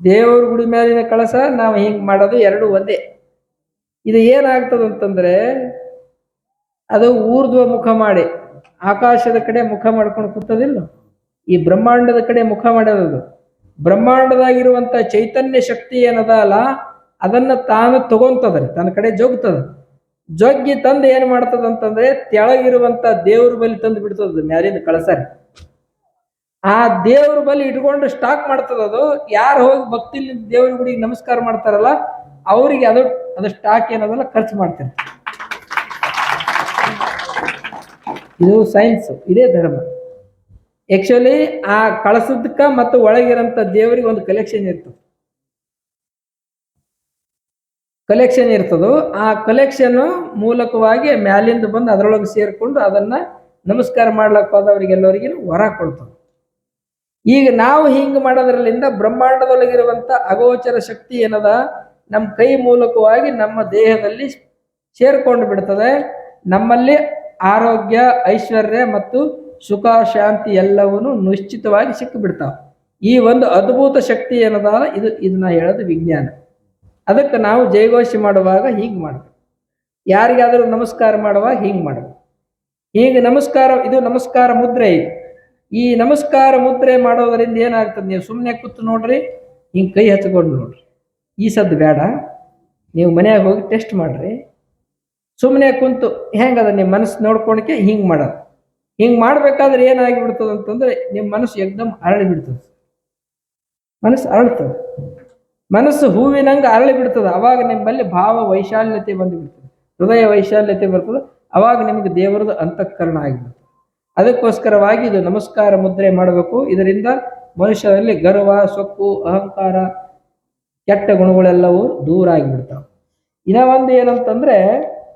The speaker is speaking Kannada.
ದೇವ್ರ ಗುಡಿ ಮೇಲಿನ ಕಳಸ ನಾವು ಹಿಂಗೆ ಮಾಡೋದು ಎರಡು ಒಂದೇ. ಇದು ಏನಾಗ್ತದಂತಂದ್ರೆ ಅದು ಊರ್ಧ್ವ ಮುಖ ಮಾಡಿ, ಆಕಾಶದ ಕಡೆ ಮುಖ ಮಾಡ್ಕೊಂಡು ಕೂತದಿಲ್ಲ ಈ ಬ್ರಹ್ಮಾಂಡದ ಕಡೆ ಮುಖ ಮಾಡೋದು ಬ್ರಹ್ಮಾಂಡದಾಗಿರುವಂತ ಚೈತನ್ಯ ಶಕ್ತಿ ಏನದ ಅಲ್ಲ, ಅದನ್ನ ತಾನು ತಗೊಂತದ್ರಿ, ತನ್ನ ಕಡೆ ಜೋಗ್ತದ. ಜೊಗ್ಗಿ ತಂದು ಏನು ಮಾಡ್ತದಂತಂದ್ರೆ, ತೆಳಗಿರುವಂತ ದೇವ್ರ ಬಲಿ ತಂದು ಬಿಡ್ತದ ಮ್ಯಾಲಿಂದ ಕಳಸಾರಿ ಆ ದೇವ್ರ ಬಲಿ ಇಟ್ಕೊಂಡು ಸ್ಟಾಕ್ ಮಾಡ್ತದ ಅದು. ಯಾರು ಹೋಗಿ ಭಕ್ತಿ ದೇವ್ರ ಗುಡಿಗೆ ನಮಸ್ಕಾರ ಮಾಡ್ತಾರಲ್ಲ, ಅವರಿಗೆ ಅದು ಅದು ಸ್ಟಾಕ್ ಏನದಲ್ಲ ಖರ್ಚು ಮಾಡ್ತಾರೆ ಇದು ಸೈನ್ಸ್ ಇದೇ ಧರ್ಮ. ಆಕ್ಚುಲಿ ಆ ಕಳಸದಕ್ಕ ಮತ್ತು ಒಳಗಿರಂತ ದೇವರಿಗೆ ಒಂದು ಕಲೆಕ್ಷನ್ ಇರ್ತದೆ. ಕಲೆಕ್ಷನ್ ಇರ್ತದೋ. ಆ ಕಲೆಕ್ಷನ್ ಮೂಲಕವಾಗಿ ಮ್ಯಾಲಿಂದ ಬಂದು ಅದರೊಳಗೆ ಸೇರ್ಕೊಂಡು ಅದನ್ನ ನಮಸ್ಕಾರ ಮಾಡ್ಲಕ್ಕ ಹೋದವರಿಗೆಲ್ಲರಿಗೂ ವರ ಕೊಡ್ತದೆ. ಈಗ ನಾವು ಹಿಂಗೆ ಮಾಡೋದ್ರಲ್ಲಿಂದ ಬ್ರಹ್ಮಾಂಡದೊಳಗಿರುವಂಥ ಅಗೋಚರ ಶಕ್ತಿ ಏನದ? ನಮ್ಮ ಕೈ ಮೂಲಕವಾಗಿ ನಮ್ಮ ದೇಹದಲ್ಲಿ ಸೇರ್ಕೊಂಡು ಬಿಡ್ತದೆ. ನಮ್ಮಲ್ಲಿ ಆರೋಗ್ಯ, ಐಶ್ವರ್ಯ ಮತ್ತು ಸುಖ, ಶಾಂತಿ ಎಲ್ಲವನ್ನು ನಿಶ್ಚಿತವಾಗಿ ಸಿಕ್ಕಿಬಿಡ್ತಾವೆ. ಈ ಒಂದು ಅದ್ಭುತ ಶಕ್ತಿ ಏನದ? ಇದು ಇದನ್ನ ಹೇಳೋದು ವಿಜ್ಞಾನ. ಅದಕ್ಕೆ ನಾವು ಜಯಘೋಷಿ ಮಾಡುವಾಗ ಹೀಗೆ ಮಾಡಬೇಕು. ಯಾರಿಗಾದರೂ ನಮಸ್ಕಾರ ಮಾಡುವಾಗ ಹೀಗೆ ಮಾಡಬೇಕು. ಹೀಗೆ ನಮಸ್ಕಾರ, ಇದು ನಮಸ್ಕಾರ ಮುದ್ರೆ ಇದು. ಈ ನಮಸ್ಕಾರ ಮುದ್ರೆ ಮಾಡೋದರಿಂದ ಏನಾಗ್ತದೆ? ನೀವು ಸುಮ್ಮನೆ ಕೂತು ನೋಡ್ರಿ, ಹಿಂಗೆ ಕೈ ಹಚ್ಕೊಂಡು ನೋಡ್ರಿ. ಈ ಸದ್ದು ಬೇಡ. ನೀವು ಮನೆಯಾಗ ಹೋಗಿ ಟೆಸ್ಟ್ ಮಾಡ್ರಿ. ಸುಮ್ಮನೆ ಕುಂತು ಹೆಂಗದ ನಿಮ್ಮ ಮನಸ್ಸು ನೋಡ್ಕೊಳಕ್ಕೆ ಹಿಂಗೆ ಮಾಡೋದು. ಹಿಂಗೆ ಮಾಡ್ಬೇಕಾದ್ರೆ ಏನಾಗಿ ಬಿಡ್ತದೆ ಅಂತಂದ್ರೆ ನಿಮ್ಮ ಮನಸ್ಸು ಎಕ್ದಮ್ ಅರಳಿ ಬಿಡ್ತದೆ ಮನಸ್ಸು ಅರಳ್ತದೆ. ಮನಸ್ಸು ಹೂವಿನಂಗೆ ಅರಳಿ ಬಿಡ್ತದೆ ಅವಾಗ ನಿಮ್ಮಲ್ಲಿ ಭಾವ ವೈಶಾಲ್ಯತೆ ಬಂದು ಬಿಡ್ತದೆ ಹೃದಯ ವೈಶಾಲ್ಯತೆ ಬರ್ತದೆ. ಅವಾಗ ನಿಮಗೆ ದೇವರದು ಅಂತಃಕರಣ ಆಗಿಬಿಡ್ತದೆ. ಅದಕ್ಕೋಸ್ಕರವಾಗಿ ಇದು ನಮಸ್ಕಾರ ಮುದ್ರೆ ಮಾಡಬೇಕು. ಇದರಿಂದ ಮನುಷ್ಯರಲ್ಲಿ ಗರ್ವ, ಸೊಕ್ಕು, ಅಹಂಕಾರ, ಕೆಟ್ಟ ಗುಣಗಳೆಲ್ಲವೂ ದೂರ ಆಗಿಬಿಡ್ತಾವೆ ಇನ್ನ ಒಂದು ಏನಂತಂದ್ರೆ